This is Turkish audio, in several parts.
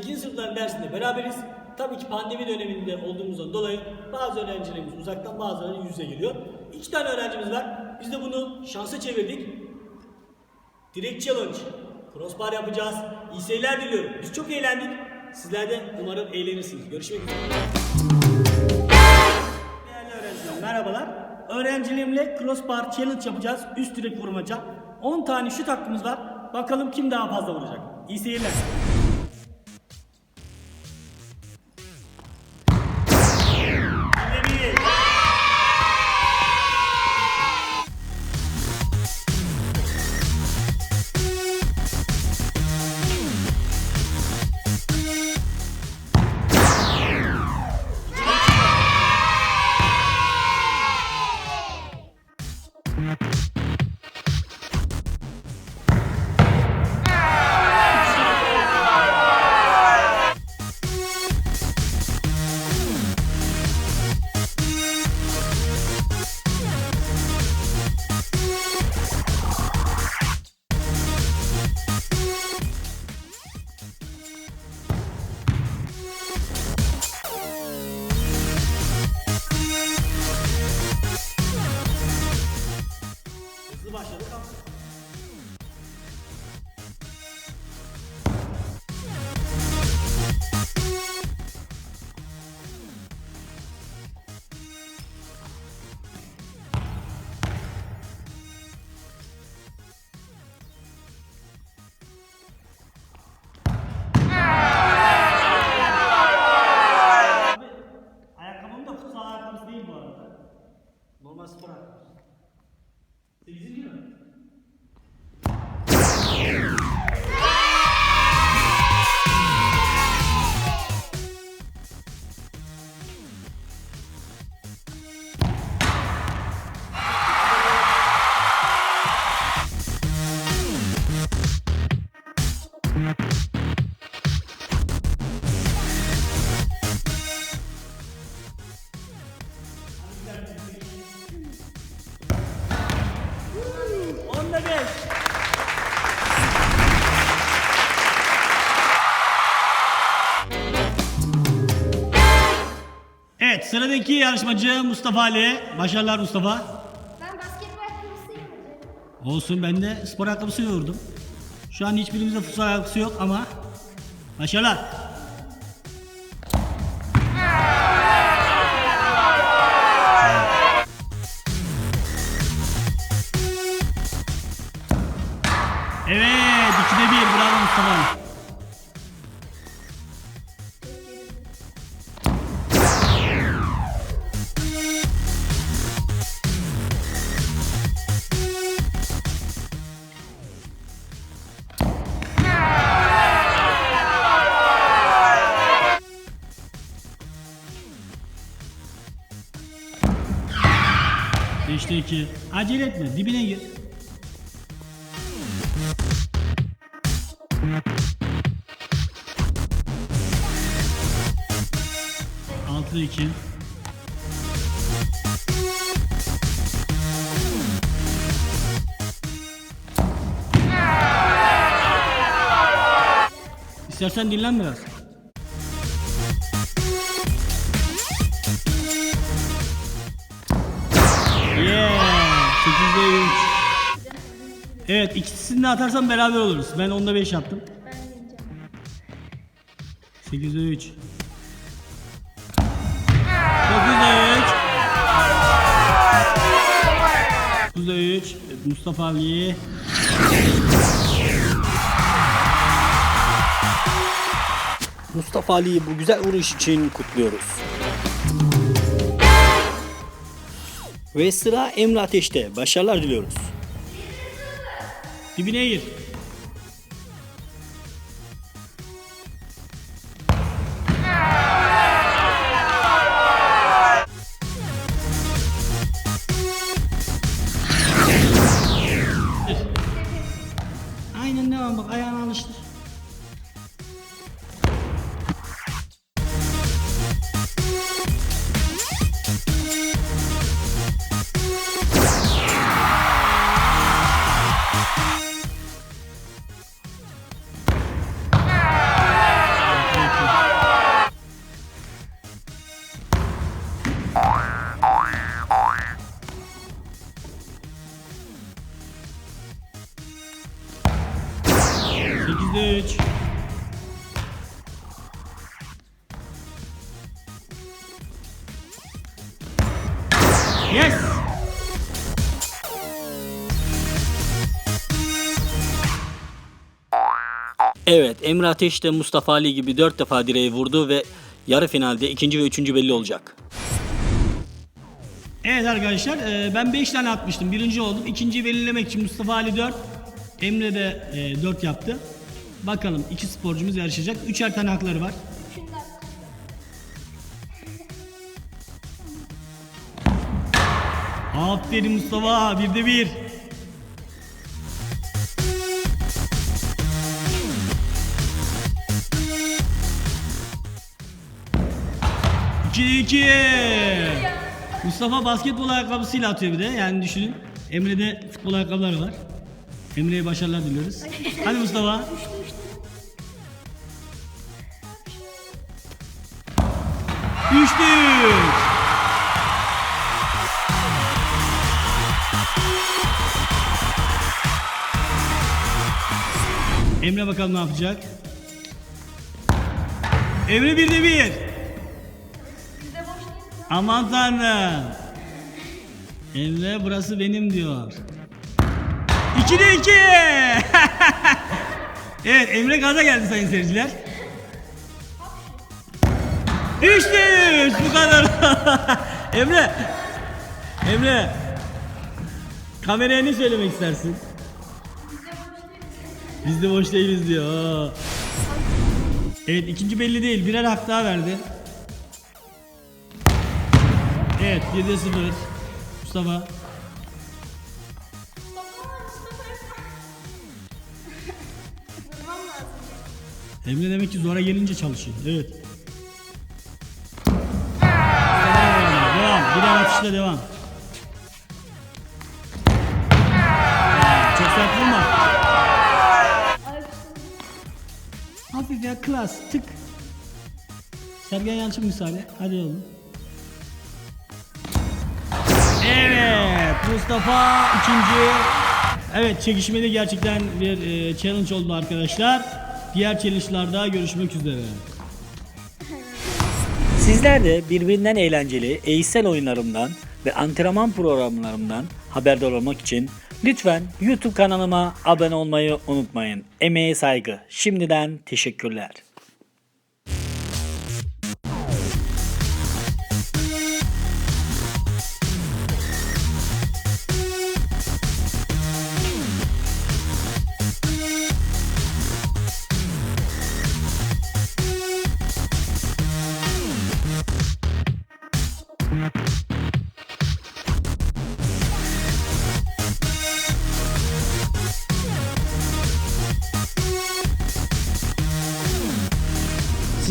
sınıfların dersinde beraberiz. Tabii ki pandemi döneminde olduğumuzdan dolayı bazı öğrencilerimiz uzaktan bazıları yüz yüze geliyor. İki tane öğrencimiz var. Biz de bunu şansa çevirdik. Direkt challenge. Crossbar yapacağız. İyi seyirler diliyorum. Biz çok eğlendik. Sizler de umarım eğlenirsiniz. Görüşmek üzere. Değerli öğrenciler merhabalar. Öğrencilerimle crossbar challenge yapacağız. Üst direk vurmaca. 10 tane şut hakkımız var. Bakalım kim daha fazla vuracak. İyi seyirler. Onda beş. Evet sıradaki yarışmacı Mustafa Ali. Başarılar Mustafa. Ben basketbol ayakkabısıyım. Olsun ben de spor ayakkabısı yoğurdum. Şu an hiçbirimizde futsal ayakkabısı yok ama başarılar. Evet, ikide bir. Bravo Mustafa. Beşte iki. Acele etme, dibine gir. Altıda iki. İstersen dinlen biraz. Yeah! 8'de 3. Evet ikisini de atarsam beraber oluruz. Ben onda 5 yaptım. Ben deneyeceğim. 8'de 3. 9'da 3. 9'da 3. Mustafa Ali. Mustafa Ali'yi bu güzel vuruş için kutluyoruz. Ve sıra Emre Ateş'te. Başarılar diliyoruz. Dibine gir. Aynen devam 3 Yes! Evet, Emre Ateş de Mustafa Ali gibi 4 defa direği vurdu ve yarı finalde ikinci ve üçüncü belli olacak. Evet arkadaşlar e, ben 5 tane atmıştım. Birinci oldum. İkinciyi belirlemek için Mustafa Ali 4. Emre de 4 yaptı. Bakalım iki sporcumuz yarışacak. Üçer tane hakları var. Aferin Mustafa. Bir de bir. İki iki. Mustafa basketbol ayakkabısıyla atıyor bir de. Yani düşünün. Emre'de futbol ayakkabıları var. Emre'ye başarılar diliyoruz. Hadi Mustafa. Üçtü. Emre bakalım ne yapacak. Emre bir de bir. Aman tanrım. Emre burası benim diyor. İki de iki. evet Emre gaza geldi sayın seyirciler. De üç bu kadar. Emre. Emre. Kameraya ne söylemek istersin? Biz de boş değiliz diyor. Aa. Evet ikinci belli değil. Birer hak daha verdi. Evet 7'de 0. Mustafa. Emre demek ki zora gelince çalışıyor. Evet. Birer atışla devam. Çok sert vurma. Hafif ya klas. Tık. Sergen Yalçın misali. Hadi oğlum. Evet. Mustafa ikinci. Evet çekişmeli gerçekten bir e, challenge oldu arkadaşlar. Diğer challenge'larda görüşmek üzere. Sizler de birbirinden eğlenceli eğitsel oyunlarımdan ve antrenman programlarımdan haberdar olmak için lütfen YouTube kanalıma abone olmayı unutmayın. Emeğe saygı. Şimdiden teşekkürler.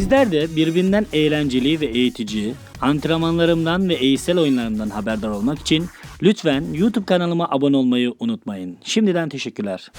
Sizler de birbirinden eğlenceli ve eğitici antrenmanlarımdan ve eğitsel oyunlarımdan haberdar olmak için lütfen YouTube kanalıma abone olmayı unutmayın. Şimdiden teşekkürler.